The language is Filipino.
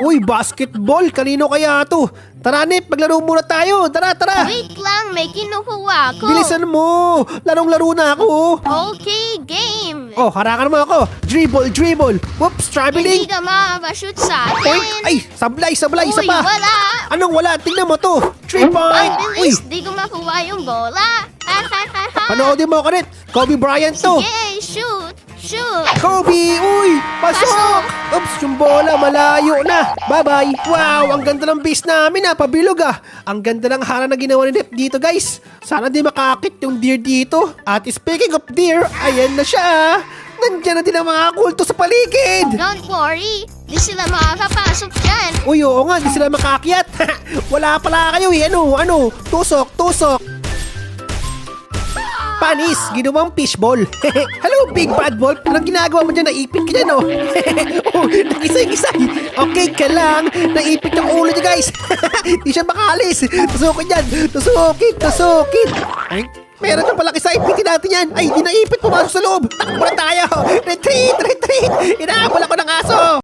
Uy, basketball. Kanino kaya to? Tara, Nip. Maglaro muna tayo. Tara, tara. Wait lang, may kinukuha ko. Bilisan mo. Larong-laro na ako. Okay, game. Oh, harakan mo ako. Dribble, dribble. Whoops, Hindi traveling. ka makapashoot sa akin. Ay, sablay, sablay. Isa Uy, pa. wala. Anong wala? Tingnan mo to. Three Ang point. Uy, bilis, di ko makuha yung bola. Ha, ha, ha, ha. panoodin mo ako rin. Kobe Bryant to. Sige, shoot. Shoot. Kobe! Uy! Pasok! Pasok! Oops, yung bola malayo na. Bye-bye. Wow, ang ganda ng base namin ah. Pabilog ah. Ang ganda ng hara na ginawa ni Rep dito guys. Sana di makakit yung deer dito. At speaking of deer, ayan na siya ah. Nandiyan na din ang mga kulto sa paligid. Don't worry. Di sila makakapasok dyan. Uy, oo nga, di sila makakyat. Wala pala kayo eh. Ano, ano? Tusok, tusok. Panis, ginawang fishball. Hello, big bad wolf. Anong ginagawa mo dyan? Naipit ka dyan, oh. oh, nagisay-gisay. Okay ka lang. Naipit yung ulo niya, guys. Di siya makalis. Tusukin yan. Tusukin, tusukin. Ay, meron na pala kisa. Ipitin natin yan. Ay, di naipit. Pumasok sa loob. Takbo na tayo. Retreat, retreat. Inaabol ako ng aso.